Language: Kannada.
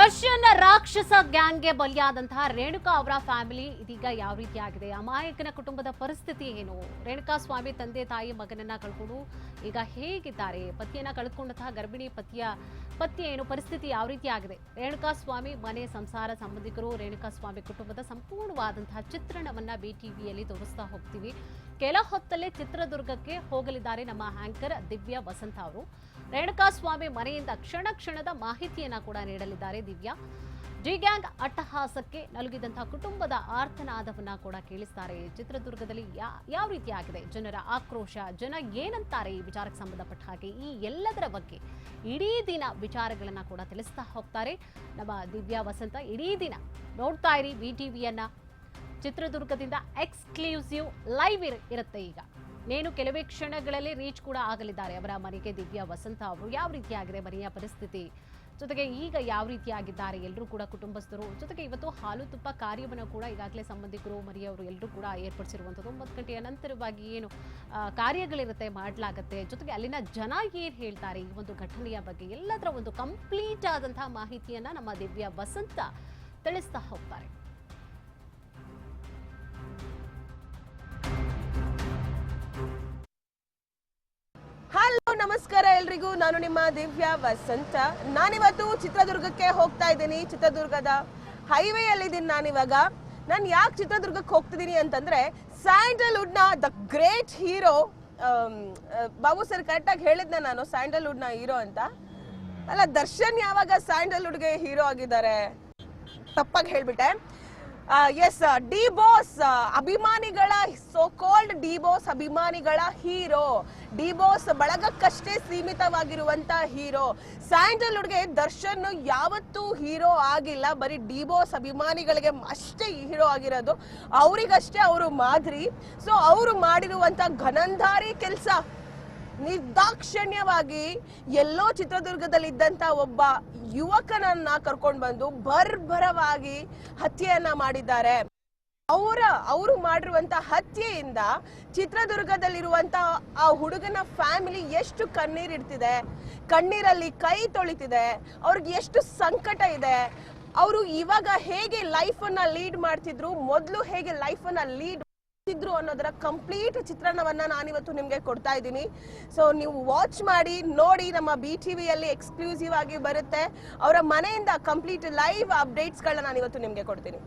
ವಿಲನ್ ರಾಕ್ಷಸ ಗ್ಯಾಂಗ್ಗೆ ಬಲಿಯಾದಂತಹ ರೇಣುಕಾ ಅವರ ಫ್ಯಾಮಿಲಿ ಇದೀಗ ಯಾವ ರೀತಿಯಾಗಿದೆ? ಅಮಾಯಕನ ಕುಟುಂಬದ ಪರಿಸ್ಥಿತಿ ಏನು? ರೇಣುಕಾ ಸ್ವಾಮಿ ತಂದೆ ತಾಯಿ ಮಗನನ್ನ ಕಳ್ಕೊಂಡು ಈಗ ಹೇಗಿದ್ದಾರೆ? ಪತಿಯನ್ನ ಕಳೆದುಕೊಂಡಂತಹ ಗರ್ಭಿಣಿ ಪತಿಯ ಪತಿ ಏನು? ಪರಿಸ್ಥಿತಿ ಯಾವ ರೀತಿ ಆಗಿದೆ ರೇಣುಕಾ ಸ್ವಾಮಿ ಮನೆ, ಸಂಸಾರ ಸಂಬಂಧಿಕರು ರೇಣುಕಾ ಸ್ವಾಮಿ ಕುಟುಂಬದ ಸಂಪೂರ್ಣವಾದಂತಹ ಚಿತ್ರಣವನ್ನ ಬಿ ಟಿವಿಯಲ್ಲಿ ತೋರಿಸ್ತಾ ಹೋಗ್ತೀವಿ. ಕೆಲ ಹೊತ್ತಲ್ಲೇ ಚಿತ್ರದುರ್ಗಕ್ಕೆ ಹೋಗಲಿದ್ದಾರೆ ನಮ್ಮ ಆಂಕರ್ ದಿವ್ಯಾ ವಸಂತ ಅವರು. ರೇಣುಕಾ ಸ್ವಾಮಿ ಮನೆಯಿಂದ ಕ್ಷಣ ಕ್ಷಣದ ಮಾಹಿತಿಯನ್ನ ಕೂಡ ನೀಡಲಿದ್ದಾರೆ ದಿವ್ಯಾ. ಜಿ ಗ್ಯಾಂಗ್ ಅಟ್ಟಹಾಸಕ್ಕೆ ನಲುಗಿದಂತಹ ಕುಟುಂಬದ ಆರ್ತನಾದವನ್ನ ಕೂಡ ಕೇಳಿಸ್ತಾರೆ. ಚಿತ್ರದುರ್ಗದಲ್ಲಿ ಯಾವ ರೀತಿ ಆಗಿದೆ ಜನರ ಆಕ್ರೋಶ, ಜನ ಏನಂತಾರೆ ಈ ವಿಚಾರಕ್ಕೆ ಸಂಬಂಧಪಟ್ಟ ಹಾಗೆ? ಈ ಎಲ್ಲದರ ಬಗ್ಗೆ ಇಡೀ ದಿನ ವಿಚಾರಗಳನ್ನ ಕೂಡ ತಿಳಿಸ್ತಾ ಹೋಗ್ತಾರೆ. ನಮ್ಮ ದಿವ್ಯಾ ವಸಂತ ಇಡೀ ದಿನ ನೋಡ್ತಾ ಇರಿ ವಿ ಟಿವಿಯನ್ನ ಚಿತ್ರದುರ್ಗದಿಂದ ಎಕ್ಸ್ಕ್ಲೂಸಿವ್ ಲೈವ್ ಇರುತ್ತೆ ಈಗ. ನೇನು ಕೆಲವೇ ಕ್ಷಣಗಳಲ್ಲಿ ರೀಚ್ ಕೂಡ ಆಗಲಿದ್ದಾರೆ. ಅವರ ಮನೆಗೆ ದಿವ್ಯಾ ವಸಂತ ಅವರು ಯಾವ ರೀತಿಯಾಗಿದೆ ಮನೆಯ ಪರಿಸ್ಥಿತಿ? ಜೊತೆಗೆ ಈಗ ಯಾವ ರೀತಿಯಾಗಿದ್ದಾರೆ? ಎಲ್ಲರೂ ಕೂಡ ಕುಟುಂಬಸ್ಥರು, ಜೊತೆಗೆ ಇವತ್ತು ಹಾಲು ತುಪ್ಪ ಕಾರ್ಯವನ್ನು ಕೂಡ ಈಗಾಗಲೇ ಸಂಬಂಧಿಕರು, ಮರಿಯವರು ಎಲ್ಲರೂ ಕೂಡ ಏರ್ಪಡಿಸಿರುವಂಥದ್ದು. ಒಂಬತ್ತು ಗಂಟೆಯ ನಂತರವಾಗಿ ಏನು ಕಾರ್ಯಗಳಿರುತ್ತೆ, ಮಾಡಲಾಗತ್ತೆ. ಜೊತೆಗೆ ಅಲ್ಲಿನ ಜನ ಏನು ಹೇಳ್ತಾರೆ? ಈ ಒಂದು ಘಟನೆಯ ಬಗ್ಗೆ ಎಲ್ಲದರ ಒಂದು ಕಂಪ್ಲೀಟ್ ಆದಂತಹ ಮಾಹಿತಿಯನ್ನು ನಮ್ಮ ದಿವ್ಯಾ ವಸಂತ ತಿಳಿಸ್ತಾ ಹೋಗ್ತಾರೆ. ಹಲೋ, ನಮಸ್ಕಾರ ಎಲ್ರಿಗೂ. ನಾನು ನಿಮ್ಮ ದಿವ್ಯಾ ವಸಂತ. ನಾನಿವತ್ತು ಚಿತ್ರದುರ್ಗಕ್ಕೆ ಹೋಗ್ತಾ ಇದ್ದೀನಿ. ಚಿತ್ರದುರ್ಗದ ಹೈವೇ ಅಲ್ಲಿ ಇದ್ದೀನಿ ನಾನಿವಾಗ. ನಾನು ಯಾಕೆ ಚಿತ್ರದುರ್ಗಕ್ಕೆ ಹೋಗ್ತಿದ್ದೀನಿ ಅಂತಂದ್ರೆ ಸ್ಯಾಂಡಲ್ವುಡ್ನ the great hero Babu sir ಕರೆಕ್ಟಾಗಿ ಹೇಳಿದ್ನ ನಾನು ಸ್ಯಾಂಡಲ್ವುಡ್ನ ಹೀರೋ ಅಂತ. ಅಲ್ಲ, ದರ್ಶನ್ ಯಾವಾಗ ಸ್ಯಾಂಡಲ್ವುಡ್ಗೆ ಹೀರೋ ಆಗಿದ್ದಾರೆ? ತಪ್ಪಾಗಿ ಹೇಳ್ಬಿಟ್ಟೆ. ಎಸ್ ಡಿ ಬಾಸ್ ಅಭಿಮಾನಿಗಳ ಸೋ ಕಾಲ್ಡ್ ಡಿ ಬಾಸ್ ಅಭಿಮಾನಿಗಳ ಹೀರೋ ಡಿ ಬಾಸ್ ಬಳಗಕ್ಕಷ್ಟೇ ಸೀಮಿತವಾಗಿರುವಂತ ಹೀರೋ ಸ್ಯಾಂಡಲ್ವುಡ್ಗೆ ದರ್ಶನ್ ಯಾವತ್ತೂ ಹೀರೋ ಆಗಿಲ್ಲ. ಬರೀ ಡಿ ಬಾಸ್ ಅಭಿಮಾನಿಗಳಿಗೆ ಅಷ್ಟೇ ಹೀರೋ ಆಗಿರೋದು. ಅವರಿಗಷ್ಟೇ ಅವರು ಮಾದರಿ. ಸೊ ಅವರು ಮಾಡಿರುವಂತ ಘನಂಧಾರಿ ಕೆಲಸ. ನಿರ್ದಾಕ್ಷಣ್ಯವಾಗಿ ಎಲ್ಲೋ ಚಿತ್ರದುರ್ಗದಲ್ಲಿದ್ದಂತ ಒಬ್ಬ ಯುವಕನನ್ನ ಕರ್ಕೊಂಡು ಬಂದು ಬರ್ಬರವಾಗಿ ಹತ್ಯೆಯನ್ನ ಮಾಡಿದ್ದಾರೆ. ಅವರ, ಅವರು ಮಾಡಿರುವಂತ ಹತ್ಯೆಯಿಂದ ಚಿತ್ರದುರ್ಗದಲ್ಲಿರುವಂತ ಆ ಹುಡುಗನ ಫ್ಯಾಮಿಲಿ ಎಷ್ಟು ಕಣ್ಣೀರಿಡ್ತಿದೆ ಕಣ್ಣೀರಲ್ಲಿ ಕೈ ತೊಳಿತಿದೆ, ಅವ್ರಿಗೆ ಎಷ್ಟು ಸಂಕಟ ಇದೆ, ಅವರು ಇವಾಗ ಹೇಗೆ ಲೈಫ್ ಅನ್ನ ಲೀಡ್ ಮಾಡ್ತಿದ್ರು, ಮೊದಲು ಹೇಗೆ ಲೈಫ್ ಅನ್ನ ಲೀಡ್ ಇದ್ರು ಅನ್ನೋದರ ಕಂಪ್ಲೀಟ್ ಚಿತ್ರಣವನ್ನ ನಾನಿವತ್ತು ನಿಮ್ಗೆ ಕೊಡ್ತಾ ಇದ್ದೀನಿ. ಸೊ ನೀವು ವಾಚ್ ಮಾಡಿ, ನೋಡಿ, ನಮ್ಮ ಬಿ ಟಿವಿಯಲ್ಲಿ ಎಕ್ಸ್ಕ್ಲೂಸಿವ್ ಆಗಿ ಬರುತ್ತೆ. ಅವರ ಮನೆಯಿಂದ ಕಂಪ್ಲೀಟ್ ಲೈವ್ ಅಪ್ಡೇಟ್ಸ್ಗಳನ್ನ ನಾನಿವತ್ತು ನಿಮ್ಗೆ ಕೊಡ್ತೀನಿ.